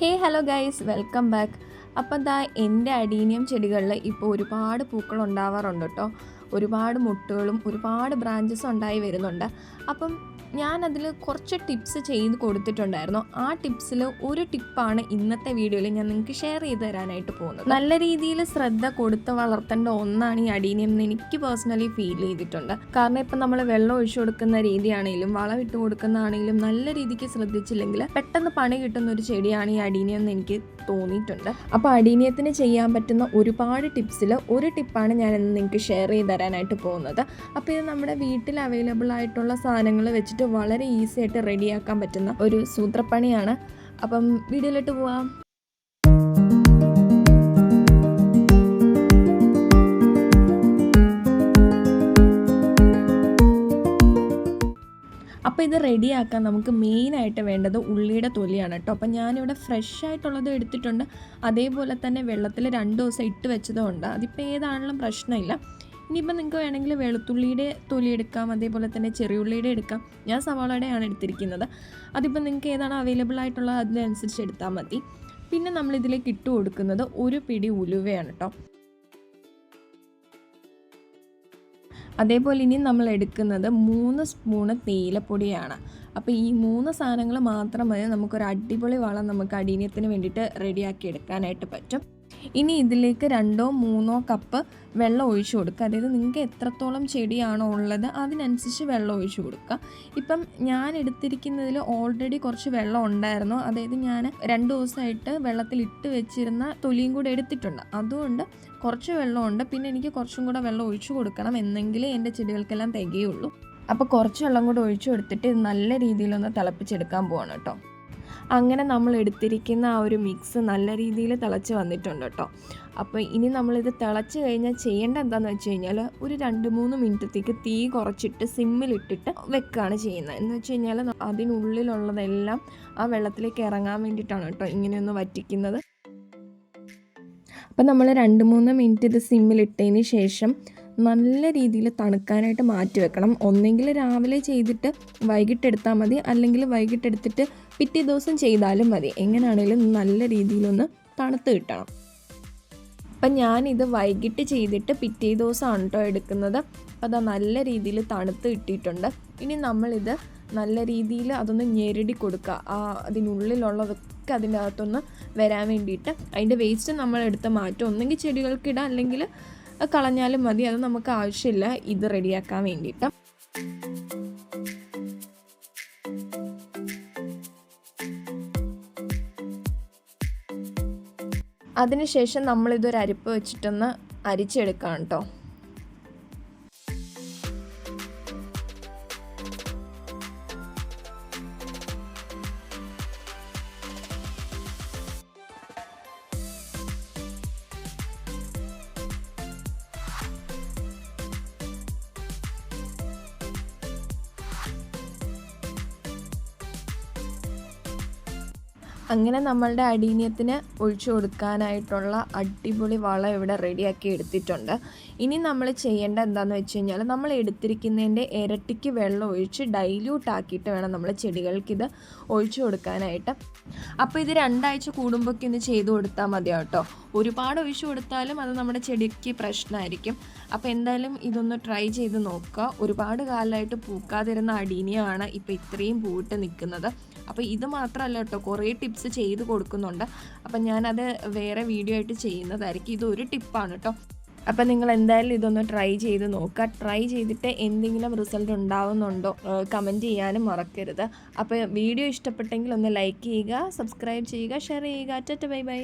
Hey hello guys welcome back. അപ്പം ദാ എന്റെ അടീനിയം ചെടികളിൽ ഇപ്പോൾ ഒരുപാട് പൂക്കൾ ഉണ്ടാവാറുണ്ട് കേട്ടോ. ഒരുപാട് മുട്ടുകളും ഒരുപാട് ബ്രാഞ്ചസും ഉണ്ടായി വരുന്നുണ്ട്. അപ്പം ഞാനതിൽ കുറച്ച് ടിപ്സ് ചെയ്ത് കൊടുത്തിട്ടുണ്ടായിരുന്നു. ആ ടിപ്സിൽ ഒരു ടിപ്പാണ് ഇന്നത്തെ വീഡിയോയിൽ ഞാൻ നിങ്ങൾക്ക് ഷെയർ ചെയ്ത് തരാനായിട്ട് പോകുന്നത്. നല്ല രീതിയിൽ ശ്രദ്ധ കൊടുത്ത് വളർത്തേണ്ട ഒന്നാണ് ഈ അടീനിയം എന്ന് എനിക്ക് പേഴ്സണലി ഫീൽ ചെയ്തിട്ടുണ്ട്. കാരണം ഇപ്പം നമ്മൾ വെള്ളം ഒഴിച്ചു കൊടുക്കുന്ന രീതിയാണെങ്കിലും വളം ഇട്ട് കൊടുക്കുന്നതാണെങ്കിലും നല്ല രീതിക്ക് ശ്രദ്ധിച്ചില്ലെങ്കിൽ പെട്ടെന്ന് പണി കിട്ടുന്ന ഒരു ചെടിയാണ് ഈ അടീനിയം എന്ന് എനിക്ക് തോന്നിയിട്ടുണ്ട്. അപ്പോൾ അടീനിയത്തിന് ചെയ്യാൻ പറ്റുന്ന ഒരുപാട് ടിപ്സിൽ ഒരു ടിപ്പാണ് ഞാൻ ഇന്ന് നിങ്ങൾക്ക് ഷെയർ ചെയ്ത് തരാനായിട്ട് പോകുന്നത്. അപ്പോൾ ഇത് നമ്മുടെ വീട്ടിൽ അവൈലബിൾ ആയിട്ടുള്ള സാധനങ്ങൾ വെച്ചിട്ട് വളരെ ഈസി ആയിട്ട് റെഡിയാക്കാൻ പറ്റുന്ന ഒരു സൂത്രപ്പണിയാണ്. അപ്പം വീഡിയോയിലോട്ട് പോവാം. ഇത് റെഡിയാക്കാൻ നമുക്ക് മെയിനായിട്ട് വേണ്ടത് ഉള്ളിയുടെ തൊലിയാണ് കേട്ടോ അപ്പോൾ ഞാനിവിടെ ഫ്രഷ് ആയിട്ടുള്ളത് എടുത്തിട്ടുണ്ട്. അതേപോലെ തന്നെ വെള്ളത്തിൽ രണ്ട് ദിവസം ഇട്ട് വെച്ചതുകൊണ്ട് അതിപ്പോൾ ഏതാണെങ്കിലും പ്രശ്നമില്ല. ഇനിയിപ്പോൾ നിങ്ങൾക്ക് വേണമെങ്കിൽ വെളുത്തുള്ളിയുടെ തൊലി എടുക്കാം അതേപോലെ തന്നെ ചെറിയുള്ളിയുടെ എടുക്കാം. ഞാൻ സവാളയുടെയാണ് എടുത്തിരിക്കുന്നത്. അതിപ്പോൾ നിങ്ങൾക്ക് ഏതാണ് അവൈലബിൾ ആയിട്ടുള്ളത് അതിനനുസരിച്ച് എടുത്താൽ മതി. പിന്നെ നമ്മളിതിലേക്ക് ഇട്ട് കൊടുക്കുന്നത് ഒരു പിടി ഉലുവയാണ് കേട്ടോ അതേപോലെ ഇനി നമ്മൾ എടുക്കുന്നത് മൂന്ന് സ്പൂണ് തേയിലപ്പൊടിയാണ്. അപ്പോൾ ഈ മൂന്ന് സാധനങ്ങൾ മാത്രം മതി. നമുക്കൊരു അടിപൊളി വളം നമുക്ക് അടീനത്തിന് വേണ്ടിയിട്ട് റെഡിയാക്കി എടുക്കാനായിട്ട് പറ്റും. ഇനി ഇതിലേക്ക് രണ്ടോ മൂന്നോ കപ്പ് വെള്ളം ഒഴിച്ചു കൊടുക്കുക. അതായത് നിങ്ങൾക്ക് എത്രത്തോളം ചെടിയാണോ ഉള്ളത് അതിനനുസരിച്ച് വെള്ളം ഒഴിച്ചു കൊടുക്കുക. ഇപ്പം ഞാൻ എടുത്തിരിക്കുന്നതിൽ ഓൾറെഡി കുറച്ച് വെള്ളം ഉണ്ടായിരുന്നു. അതായത് ഞാൻ രണ്ട് ദിവസമായിട്ട് വെള്ളത്തിൽ ഇട്ട് വെച്ചിരുന്ന തൊലിയും കൂടെ എടുത്തിട്ടുണ്ട്. അതുകൊണ്ട് കുറച്ച് വെള്ളമുണ്ട്. പിന്നെ എനിക്ക് കുറച്ചും കൂടെ വെള്ളം ഒഴിച്ചു കൊടുക്കണം എന്നെങ്കിലേ എന്റെ ചെടികൾക്കെല്ലാം തികയുള്ളൂ. അപ്പോൾ കുറച്ച് വെള്ളം കൂടെ ഒഴിച്ചു കൊടുത്തിട്ട് നല്ല രീതിയിലൊന്ന് തിളപ്പിച്ചെടുക്കാൻ പോവാണ് കേട്ടോ. അങ്ങനെ നമ്മൾ എടുത്തിരിക്കുന്ന ആ ഒരു മിക്സ് നല്ല രീതിയിൽ തിളച്ച് വന്നിട്ടുണ്ട് കേട്ടോ. അപ്പോൾ ഇനി നമ്മളിത് തിളച്ച് കഴിഞ്ഞാൽ ചെയ്യേണ്ട എന്താണെന്ന് വെച്ച് കഴിഞ്ഞാൽ ഒരു രണ്ട് മൂന്ന് മിനിറ്റത്തേക്ക് തീ കുറച്ചിട്ട് സിമ്മിലിട്ടിട്ട് വെക്കുകയാണ് ചെയ്യുന്നത്. എന്ന് വെച്ച് കഴിഞ്ഞാൽ അതിനുള്ളിലുള്ളതെല്ലാം ആ വെള്ളത്തിലേക്ക് ഇറങ്ങാൻ വേണ്ടിയിട്ടാണ് കേട്ടോ ഇങ്ങനെയൊന്ന് വറ്റിക്കുന്നത്. അപ്പം നമ്മൾ രണ്ട് മൂന്ന് മിനിറ്റ് ഇത് സിമ്മിലിട്ടതിന് ശേഷം നല്ല രീതിയിൽ തണുക്കാനായിട്ട് മാറ്റി വെക്കണം. ഒന്നെങ്കിൽ രാവിലെ ചെയ്തിട്ട് വൈകിട്ട് എടുത്താൽ മതി. അല്ലെങ്കിൽ വൈകിട്ട് എടുത്തിട്ട് പിറ്റേ ദിവസം ചെയ്താലും മതി. എങ്ങനെയാണെങ്കിലും നല്ല രീതിയിലൊന്ന് തണുത്ത് കിട്ടണം. അപ്പം ഞാനിത് വൈകിട്ട് ചെയ്തിട്ട് പിറ്റേ ദിവസമാണ് കേട്ടോ എടുക്കുന്നത്. അപ്പോൾ അത് നല്ല രീതിയിൽ തണുത്ത് കിട്ടിയിട്ടുണ്ട്. ഇനി നമ്മളിത് നല്ല രീതിയിൽ അതൊന്ന് ഞെരടി കൊടുക്കുക. ആ അതിനുള്ളിലുള്ളതൊക്കെ അതിന്റെ അകത്തൊന്ന് വരാൻ വേണ്ടിയിട്ട്. അതിന്റെ വേസ്റ്റ് നമ്മൾ എടുത്ത് മാറ്റും. ഒന്നെങ്കിൽ ചെടികൾക്കിടാം അല്ലെങ്കിൽ കളഞ്ഞാലും മതി അത് നമുക്ക് ആവശ്യമില്ല. ഇത് റെഡിയാക്കാൻ വേണ്ടിയിട്ട്. അതിനുശേഷം നമ്മളിതൊരു അരിപ്പ് വെച്ചിട്ടൊന്ന് അരിച്ചെടുക്കാം കേട്ടോ. അങ്ങനെ നമ്മളുടെ അടീനിയത്തിന് ഒഴിച്ചു കൊടുക്കാനായിട്ടുള്ള അടിപൊളി വളം ഇവിടെ റെഡിയാക്കി എടുത്തിട്ടുണ്ട്. ഇനി നമ്മൾ ചെയ്യേണ്ട എന്താണെന്ന് വെച്ച് കഴിഞ്ഞാൽ നമ്മൾ എടുത്തിരിക്കുന്നതിന്റെ ഇരട്ടിക്ക് വെള്ളം ഒഴിച്ച് ഡൈല്യൂട്ട് ആക്കിയിട്ട് വേണം നമ്മൾ ചെടികൾക്ക് ഇത് ഒഴിച്ചു കൊടുക്കാനായിട്ട്. അപ്പോൾ ഇത് രണ്ടാഴ്ച കൂടുമ്പോഴൊക്കെ ഒന്ന് ചെയ്തു കൊടുത്താൽ മതി കേട്ടോ ഒരുപാട് ഒഴിച്ചു കൊടുത്താലും അത് നമ്മുടെ ചെടിക്ക് പ്രശ്നമായിരിക്കും. അപ്പോൾ എന്തായാലും ഇതൊന്ന് ട്രൈ ചെയ്ത് നോക്കുക. ഒരുപാട് കാലമായിട്ട് പൂക്കാതിരുന്ന അടീനിയാണ് ഇപ്പോൾ ഇത്രയും പൂവിട്ട് നിൽക്കുന്നത്. അപ്പോൾ ഇത് മാത്രമല്ല കേട്ടോ കുറേ ടിപ്സ് ചെയ്ത് കൊടുക്കുന്നുണ്ട്. അപ്പം ഞാനത് വേറെ വീഡിയോ ആയിട്ട് ചെയ്യുന്നതായിരിക്കും. ഇതൊരു ടിപ്പാണ് കേട്ടോ അപ്പം നിങ്ങൾ എന്തായാലും ഇതൊന്ന് ട്രൈ ചെയ്ത് നോക്കുക. ട്രൈ ചെയ്തിട്ട് എന്തെങ്കിലും റിസൾട്ട് ഉണ്ടാവുന്നുണ്ടോ കമന്റ് ചെയ്യാനും മറക്കരുത്. അപ്പോൾ വീഡിയോ ഇഷ്ടപ്പെട്ടെങ്കിൽ ഒന്ന് ലൈക്ക് ചെയ്യുക സബ്സ്ക്രൈബ് ചെയ്യുക ഷെയർ ചെയ്യുക. Tata bye bye.